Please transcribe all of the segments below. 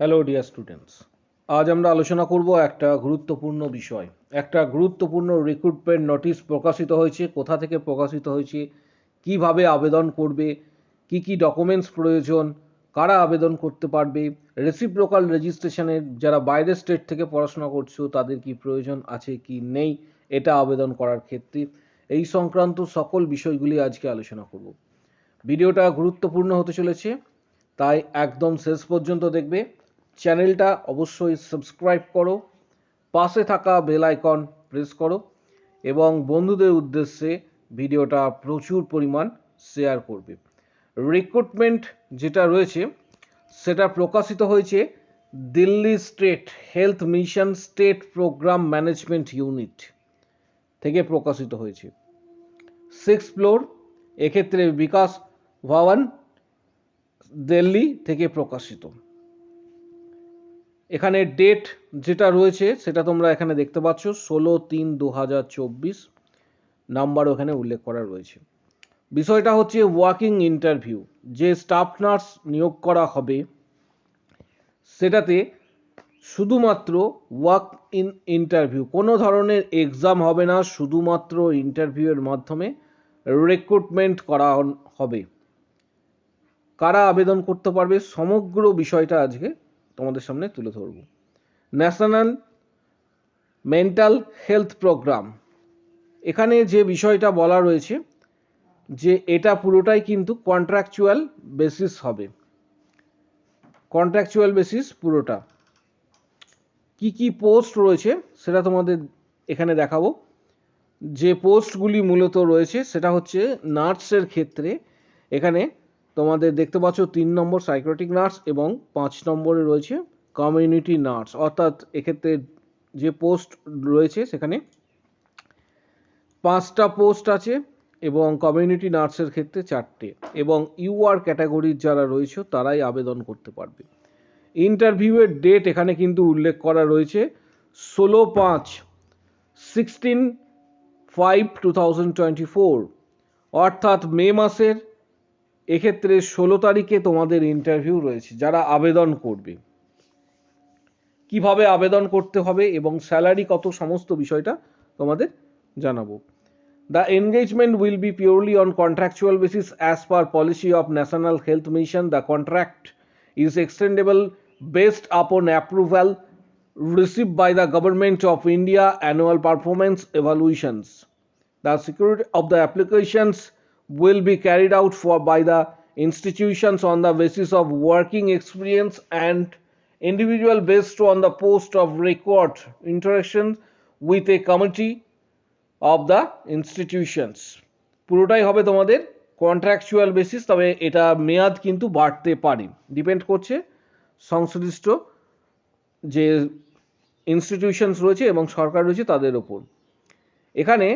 Hello dear students আজ আমরা আলোচনা করব একটা গুরুত্বপূর্ণ বিষয়। একটা গুরুত্বপূর্ণ রিক্রুটমেন্ট নোটিশ প্রকাশিত হয়েছে। কোথা থেকে প্রকাশিত হয়েছে? কীভাবে আবেদন করবে? কি কি ডকুমেন্টস প্রয়োজন? কারা আবেদন করতে পারবে? রেসিপ্রোকাল রেজিস্ট্রেশনের যারা বাইরের স্টেট থেকে পড়াশোনা করছ, তাদের কি প্রয়োজন আছে, কি নেই, এটা আবেদন করার ক্ষেত্রে এই সংক্রান্ত সকল বিষয়গুলি আজকে আলোচনা করব। ভিডিওটা গুরুত্বপূর্ণ হতে চলেছে, তাই একদম শেষ পর্যন্ত দেখবে। চ্যানেলটা অবশ্যই সাবস্ক্রাইব করো, পাশে থাকা বেল আইকন প্রেস করো এবং বন্ধুদের উদ্দেশ্যে ভিডিওটা প্রচুর পরিমাণ শেয়ার করবে। রিক্রুটমেন্ট যেটা রয়েছে, সেটা প্রকাশিত হয়েছে Delhi state health mission state program management unit থেকে প্রকাশিত হয়েছে। সিক্স ফ্লোর এক্ষেত্রে বিকাশ ভবন, দিল্লি থেকে প্রকাশিত। এখানে ডেট যেটা রয়েছে, সেটা তোমরা এখানে দেখতে পাচ্ছ, ষোলো তিন দু হাজার চব্বিশ। নাম্বার ওখানে উল্লেখ করা রয়েছে। বিষয়টা হচ্ছে ওয়াকিং ইন্টারভিউ যে স্টাফ নার্স নিয়োগ করা হবে, সেটাতে শুধুমাত্র ওয়াক ইন ইন্টারভিউ কোনো ধরনের এক্সাম হবে না, শুধুমাত্র ইন্টারভিউয়ের মাধ্যমে রিক্রুটমেন্ট করা হবে। কারা আবেদন করতে পারবে, সমগ্র বিষয়টা আজকে তোমাদের সামনে তুলে ধরব। National mental health program. এখানে যে বিষয়টা বলা রয়েছে, যে এটা পুরোটাই কিন্তু কন্ট্রাকচুয়াল বেসিস হবে। কন্ট্রাকচুয়াল বেসিস পুরোটা। কি কি পোস্ট রয়েছে সেটা তোমাদের এখানে দেখাবো। যে পোস্টগুলি মূলত রয়েছে সেটা হচ্ছে নার্সের ক্ষেত্রে। এখানে তোমাদের দেখতে পাচ্ছ তিন নম্বর সাইক্রেটিক নার্স এবং পাঁচ নম্বরে রয়েছে কমিউনিটি নার্স অর্থাৎ এক্ষেত্রে যে পোস্ট রয়েছে সেখানে পাঁচটা পোস্ট আছে এবং কমিউনিটি নার্সের ক্ষেত্রে চারটে এবং ইউআর ক্যাটাগরির যারা রয়েছে তারাই আবেদন করতে পারবে। ইন্টারভিউয়ের ডেট এখানে কিন্তু উল্লেখ করা রয়েছে ষোলো পাঁচ sixteen five two thousand twenty four অর্থাৎ মে মাসের এক্ষেত্রে ষোলো তারিখে তোমাদের ইন্টারভিউ রয়েছে, যারা আবেদন করবে। কীভাবে আবেদন করতে হবে এবং স্যালারি কত, সমস্ত বিষয়টা তোমাদের জানাব। The engagement will be purely on contractual basis as per policy of national health mission the contract is extendable based upon approval received by the government of India annual performance evaluations. The security of the applications will be carried out for by the institutions on the basis of working experience and individual based on the post of record interaction with a committee of the institutions. পুরোটাই হবে তোমাদের contractual basis তবে এটা মেয়াদ কিন্তু বাড়তে পারে depend করছে সংশ্লিষ্ট যে ইনস্টিটিউশনস রয়েছে এবং সরকার রয়েছে তাদের ওপর এখানে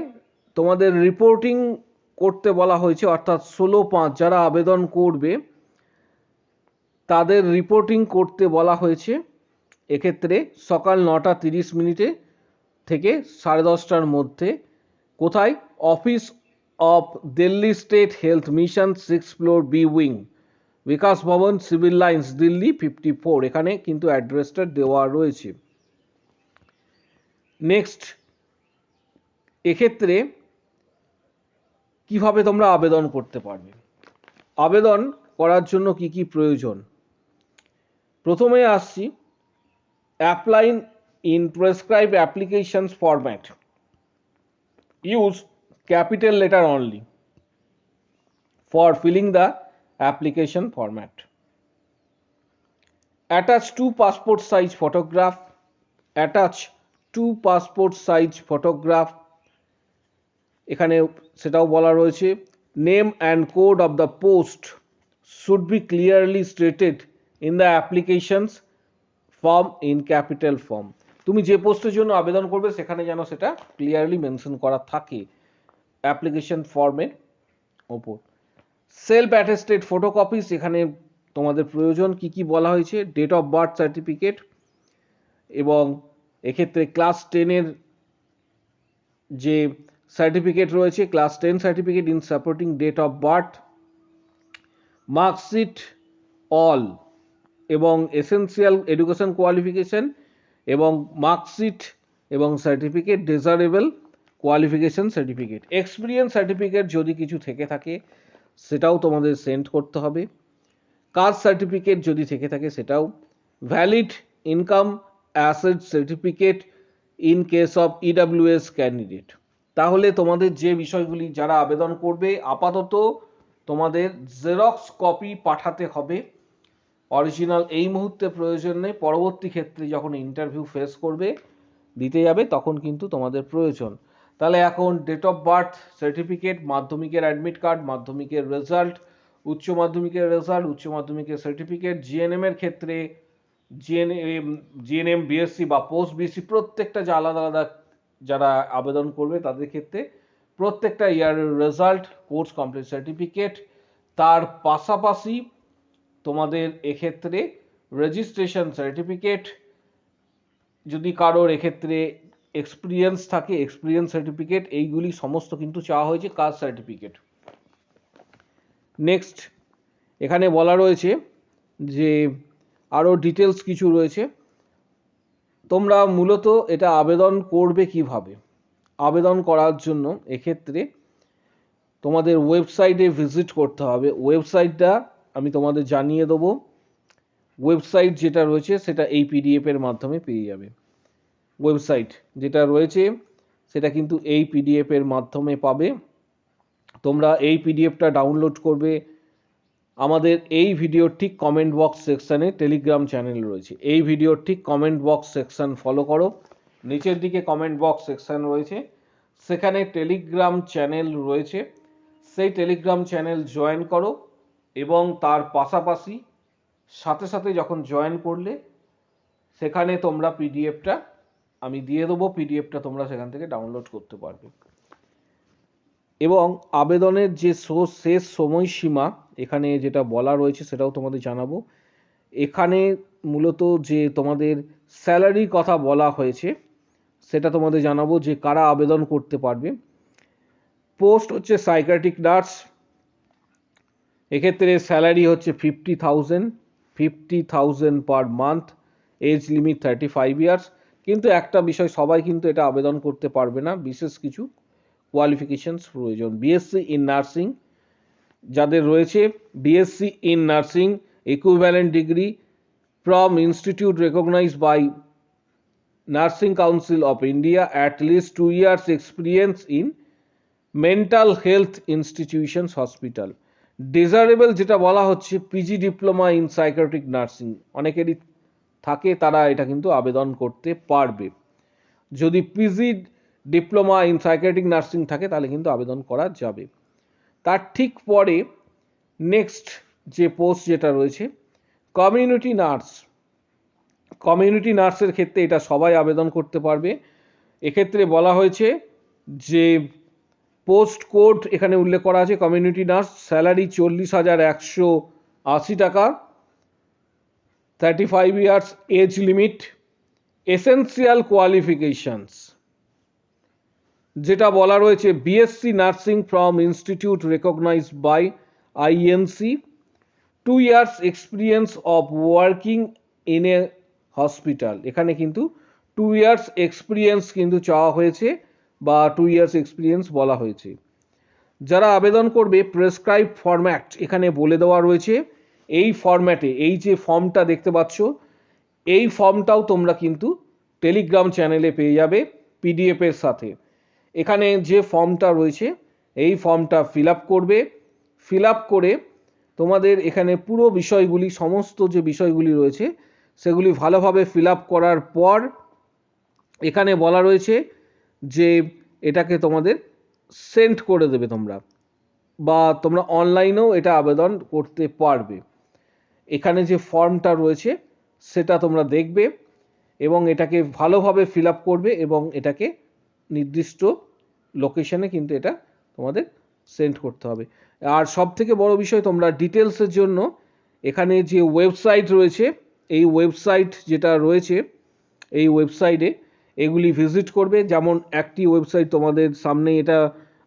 তোমাদের রিপোর্টিং করতে বলা হয়েছে, অর্থাৎ ষোলো পাঁচ যারা আবেদন করবে, তাদের রিপোর্টিং করতে বলা হয়েছে। এক্ষেত্রে সকাল নটা তিরিশ মিনিটে থেকে সাড়ে দশটার মধ্যে কোথায়? Office of Delhi state health mission six floor B wing Vikas Bhavan civil lines Delhi fifty four এখানে কিন্তু অ্যাড্রেসটা দেওয়া রয়েছে। নেক্সট এক্ষেত্রে কীভাবে তোমরা আবেদন করতে পারবে? আবেদন করার জন্য কি কি প্রয়োজন? প্রথমে আসছি applying in prescribe application format use capital letter only for filling the application format attach two passport size photograph attach two passport size photograph এখানে সেটাও বলা রয়েছে name and code of the post should be clearly stated in the applications form in capital form তুমি যে পোস্টের জন্য আবেদন করবে, সেখানে যেন সেটা ক্লিয়ারলি মেনশন করা থাকে অ্যাপ্লিকেশন ফর্মের ওপর। সেলফ অ্যাটেস্টেড ফটোকপিস এখানে তোমাদের প্রয়োজন কি কি বলা হয়েছে ডেট অফ বার্থ সার্টিফিকেট এবং এক্ষেত্রে ক্লাস টেনের যে সার্টিফিকেট রয়েছে class ten certificate in supporting date of birth marksheet all এবং এসেনশিয়াল এডুকেশন কোয়ালিফিকেশন এবং মার্কশিট এবং certificate desirable qualification certificate experience certificate যদি কিছু থেকে থাকে, সেটাও তোমাদের সেন্ড করতে হবে। কাস্ট সার্টিফিকেট যদি থেকে থাকে, সেটাও valid income asset certificate in case of EWS candidate তাহলে তোমাদের যে বিষয়গুলি যারা আবেদন করবে, আপাতত তোমাদের জেরক্স কপি পাঠাতে হবে। অরিজিনাল এই মুহূর্তে প্রয়োজন নেই, পরবর্তী ক্ষেত্রে যখন ইন্টারভিউ ফেস করবে, দিতে যাবে, তখন কিন্তু তোমাদের প্রয়োজন। তাহলে এখন ডেট অফ বার্থ সার্টিফিকেট মাধ্যমিকের অ্যাডমিট কার্ড মাধ্যমিকের রেজাল্ট উচ্চ মাধ্যমিকের রেজাল্ট উচ্চ মাধ্যমিকের সার্টিফিকেট জিএনএম এর ক্ষেত্রে জিএনএম জিএনএম বিএসসি বা পোস্ট বিএসসি প্রত্যেকটা যে আলাদা আলাদা যারা আবেদন করবে তাদের ক্ষেত্রে প্রত্যেকটা ইয়ারের রেজাল্ট কোর্স কমপ্লিট সার্টিফিকেট তার পাশাপাশি তোমাদের এক্ষেত্রে রেজিস্ট্রেশন সার্টিফিকেট যদি কারোর এক্ষেত্রে এক্সপিরিয়েন্স থাকে এক্সপিরিয়েন্স সার্টিফিকেট এইগুলি সমস্ত কিন্তু চাওয়া হয়েছে কাস্ট সার্টিফিকেট নেক্সট এখানে বলা রয়েছে যে আরও ডিটেলস কিছু রয়েছে। তোমরা মূলত এটা আবেদন করবে কীভাবে? আবেদন করার জন্য এক্ষেত্রে তোমাদের ওয়েবসাইটে ভিজিট করতে হবে। ওয়েবসাইটটা আমি তোমাদের জানিয়ে দেবো। ওয়েবসাইট যেটা রয়েছে সেটা এই পিডিএফ এর মাধ্যমে পেয়ে যাবে। ওয়েবসাইট যেটা রয়েছে সেটা কিন্তু এই পিডিএফ এর মাধ্যমে পাবে। তোমরা এই পিডিএফটা ডাউনলোড করবে আমাদের এই ভিডিওর ঠিক কমেন্ট বক্স সেকশানে টেলিগ্রাম চ্যানেল রয়েছে। এই ভিডিওর ঠিক কমেন্ট বক্স সেকশন ফলো করো। নিচের দিকে কমেন্ট বক্স সেকশন রয়েছে। সেখানে টেলিগ্রাম চ্যানেল রয়েছে। সেই টেলিগ্রাম চ্যানেল জয়েন করো এবং তার পাশাপাশি সাথে সাথে যখন জয়েন করলে সেখানে তোমরা পিডিএফটা আমি দিয়ে দেবো। পিডিএফটা তোমরা সেখান থেকে ডাউনলোড করতে পারবে। এবং আবেদনের যে শেষ সময়সীমা, এখানে যেটা বলা রয়েছে সেটাও তোমাদের জানাব। এখানে মূলত যে তোমাদের স্যালারির কথা বলা হয়েছে, সেটা তোমাদের জানাব যে কারা আবেদন করতে পারবে। পোস্ট হচ্ছে সাইকাট্রিক নার্স এক্ষেত্রে স্যালারি হচ্ছে fifty thousand fifty thousand per month age limit thirty five years কিন্তু একটা বিষয় সবাই কিন্তু এটা আবেদন করতে পারবে না, বিশেষ কিছু কোয়ালিফিকেশনস প্রয়োজন। বিএসসি ইন নার্সিং যাদের রয়েছে BSc in nursing equivalent degree from institute recognized by nursing council of India at least two years experience in mental health institutions hospital desirable যেটা বলা হচ্ছে PG diploma in psychiatric nursing অনেকেরই থাকে, তারা এটা কিন্তু আবেদন করতে পারবে। যদি PG diploma in psychiatric nursing থাকে, তাহলে কিন্তু আবেদন করা যাবে। তার ঠিক পরে নেক্সট যে পোস্ট যেটা রয়েছে কমিউনিটি নার্স কমিউনিটি নার্সের ক্ষেত্রে এটা সবাই আবেদন করতে পারবে। এক্ষেত্রে বলা হয়েছে যে পোস্ট কোড এখানে উল্লেখ করা আছে কমিউনিটি নার্স স্যালারি চল্লিশ হাজার একশো আশি টাকা। Thirty five years age limit essential qualifications যেটা বলা রয়েছে BSc nursing from institute recognized by INC two years experience of working in a hospital এখানে কিন্তু টু ইয়ার্স এক্সপিরিয়েন্স কিন্তু চাওয়া হয়েছে বা টু ইয়ার্স এক্সপিরিয়েন্স বলা হয়েছে। যারা আবেদন করবে প্রেসক্রাইব ফরম্যাট এখানে বলে দেওয়া রয়েছে। এই ফরম্যাটে এই যে ফর্মটা দেখতে পাচ্ছ, এই ফর্মটাও তোমরা কিন্তু টেলিগ্রাম চ্যানেলে পেয়ে যাবে পিডিএফের সাথে। এখানে যে ফর্মটা রয়েছে, এই ফর্মটা ফিল করবে। ফিল করে তোমাদের এখানে পুরো বিষয়গুলি, সমস্ত যে বিষয়গুলি রয়েছে, সেগুলি ভালোভাবে ফিল করার পর এখানে বলা রয়েছে যে এটাকে তোমাদের সেন্ড করে দেবে তোমরা বা তোমরা অনলাইনেও এটা আবেদন করতে পারবে। এখানে যে ফর্মটা রয়েছে, সেটা তোমরা দেখবে এবং এটাকে ভালোভাবে ফিল করবে এবং এটাকে নির্দিষ্ট লোকেশনে কিন্তু এটা তোমাদের সেন্ড করতে হবে। আর সব থেকে বড় বিষয় তোমরা ডিটেলসের জন্য এখানে যে ওয়েবসাইট রয়েছে, এই ওয়েবসাইট যেটা রয়েছে, এই ওয়েবসাইটে এগুলি ভিজিট করবে। যেমন একটি ওয়েবসাইট তোমাদের সামনে এটা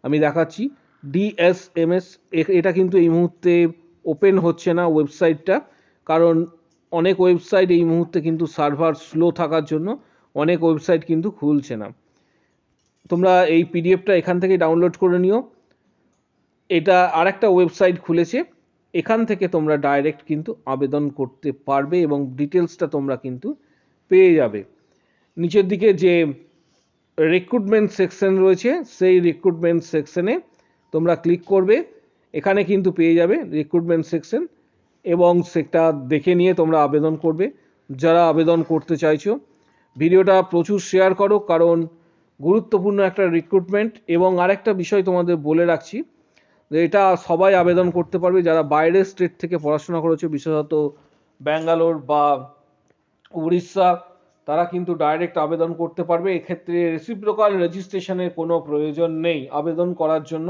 আমি দেখাচ্ছি ডিএসএমএস এটা কিন্তু এই মুহূর্তে ওপেন হচ্ছে না ওয়েবসাইটটা কারণ অনেক ওয়েবসাইট এই মুহূর্তে কিন্তু সার্ভার স্লো থাকার জন্য অনেক ওয়েবসাইট কিন্তু খুলছে না। তোমরা এই পিডিএফটা এখান থেকে ডাউনলোড করে নিও। এটা আর একটা ওয়েবসাইট খুলেছে। এখান থেকে তোমরা ডাইরেক্ট কিন্তু আবেদন করতে পারবে এবং ডিটেলসটা তোমরা কিন্তু পেয়ে যাবে। নিচের দিকে যে রিক্রুটমেন্ট সেকশন রয়েছে, সেই রিক্রুটমেন্ট সেকশনে তোমরা ক্লিক করবে। এখানে কিন্তু পেয়ে যাবে রিক্রুটমেন্ট সেকশন এবং সেটা দেখে নিয়ে তোমরা আবেদন করবে। যারা আবেদন করতে চাইছো, ভিডিওটা প্রচুর শেয়ার করো, কারণ গুরুত্বপূর্ণ একটা রিক্রুটমেন্ট এবং আরেকটা বিষয় তোমাদের বলে রাখছি, যে এটা সবাই আবেদন করতে পারবে, যারা বাইরের স্টেট থেকে পড়াশোনা করেছে, বিশেষত ব্যাঙ্গালোর বা উড়িষ্যা, তারা কিন্তু ডাইরেক্ট আবেদন করতে পারবে। এক্ষেত্রে রেসিপ্রোকাল রেজিস্ট্রেশনের কোনো প্রয়োজন নেই আবেদন করার জন্য।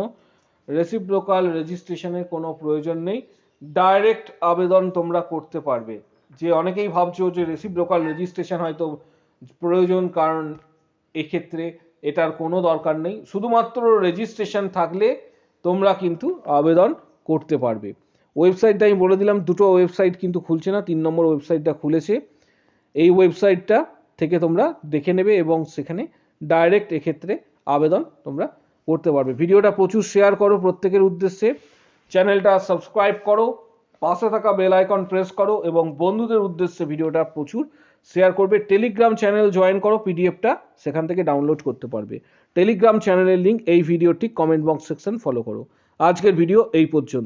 রেসিপ্রোকাল রেজিস্ট্রেশনের কোনো প্রয়োজন নেই। ডাইরেক্ট আবেদন তোমরা করতে পারবে। যে অনেকেই ভাবছ যে রেসিপ্রোকাল রেজিস্ট্রেশন হয়তো প্রয়োজন, কারণ এক্ষেত্রে এটার কোনো দরকার নেই। শুধুমাত্র রেজিস্ট্রেশন থাকলে তোমরা কিন্তু আবেদন করতে পারবে। ওয়েবসাইটটা আমি বলে দিলাম, দুটো ওয়েবসাইট কিন্তু খুলছে না, তিন নম্বর ওয়েবসাইটটা খুলেছে। এই ওয়েবসাইটটা থেকে তোমরা দেখে নেবে এবং সেখানে ডাইরেক্ট এক্ষেত্রে আবেদন তোমরা করতে পারবে। ভিডিওটা প্রচুর শেয়ার করো প্রত্যেকের উদ্দেশ্যে। চ্যানেলটা সাবস্ক্রাইব করো, পাশে থাকা বেল আইকন প্রেস করো এবং বন্ধুদের উদ্দেশ্যে ভিডিওটা প্রচুর শেয়ার করবে। টেলিগ্রাম চ্যানেল জয়েন করো পিডিএফটা সেখান থেকে ডাউনলোড করতে পারবে। টেলিগ্রাম চ্যানেলের লিঙ্ক এই ভিডিওটি কমেন্ট বক্স সেকশন ফলো করো। আজকের ভিডিও এই পর্যন্ত।